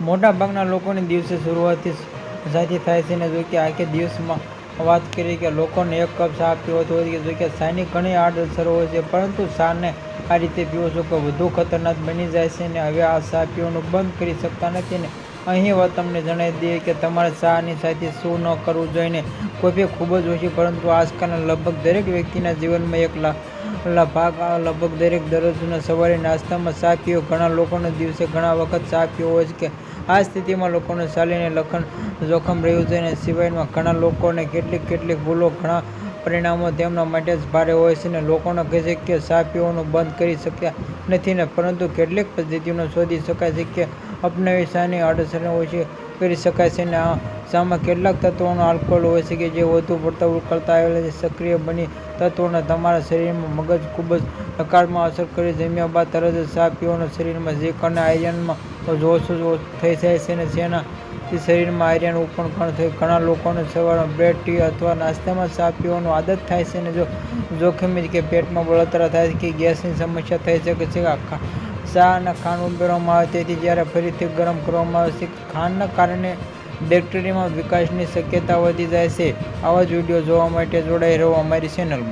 મોટાભાગના લોકોની દિવસે શરૂઆતથી સાથે થાય છે ને જો કે આખે દિવસમાં વાત કરી કે લોકોને એક કપ ચા પીવો તો કે જો કે ચાની ઘણી આડઅસરો હોય છે, પરંતુ ચાને આ રીતે પીવો છો કે વધુ ખતરનાક બની જાય છે ને હવે આ ચા પીવાનું બંધ કરી શકતા નથી ને અહીં વાત તમને જણાવી દઈએ કે તમારે ચાની સાથે શું ન કરવું જોઈએ કોફી ખૂબ જ ઓછી, પરંતુ આજકાલના લગભગ દરેક વ્યક્તિના જીવનમાં એક લા લા ભાગ લગભગ દરેક દરરોજના સવારે નાસ્તામાં ચા પીવો ઘણા લોકોને દિવસે ઘણા વખત ચા પીવો હોય છે કે આ સ્થિતિમાં લોકોને ચાલીને લખન જોખમ રહ્યું છે અને સિવાયમાં ઘણા લોકોને કેટલીક કેટલીક ભૂલો ઘણા પરિણામો તેમના માટે જ ભારે હોય છે ને લોકોને કહે છે કે ચા પીવાનું બંધ કરી શક્યા નથી ને પરંતુ કેટલીક પદ્ધતિઓ શોધી શકાય છે કે અપનાવી શાની આડઅસરને ઓછી કરી શકાય છે ને આ ચામાં કેટલાક તત્વોનો આલ્કોહોલ હોય છે કે જે વધુ પડતા ઉકળતા આવેલા છે સક્રિય બની તત્વોને તમારા શરીરમાં મગજ ખૂબ જ નકારમાં અસર કરી જમ્યા બાદ તરત જ ચા પીવાનું શરીરમાં જે અને આયર્નમાં ઓછું થઈ જાય છે અને જેના શરીરમાં આયર્ન ઉપર પણ થાય. ઘણા લોકોને સવારમાં બ્રેડ, ટી અથવા નાસ્તામાં ચા પીવાનું આદત થાય છે અને જો જોખમી કે પેટમાં બળતરા થાય છે કે ગેસની સમસ્યા થઈ શકે છે. ચા અને ખાંડ ઉમેરવામાં આવે તેથી જ્યારે ફરીથી ગરમ કરવામાં આવે છે, ખાંડના કારણે બેક્ટેરિયામાં વિકાસની શક્યતા વધી જાય છે. આવા જ વીડિયો જોવા માટે જોડાઈ રહો અમારી ચેનલમાં.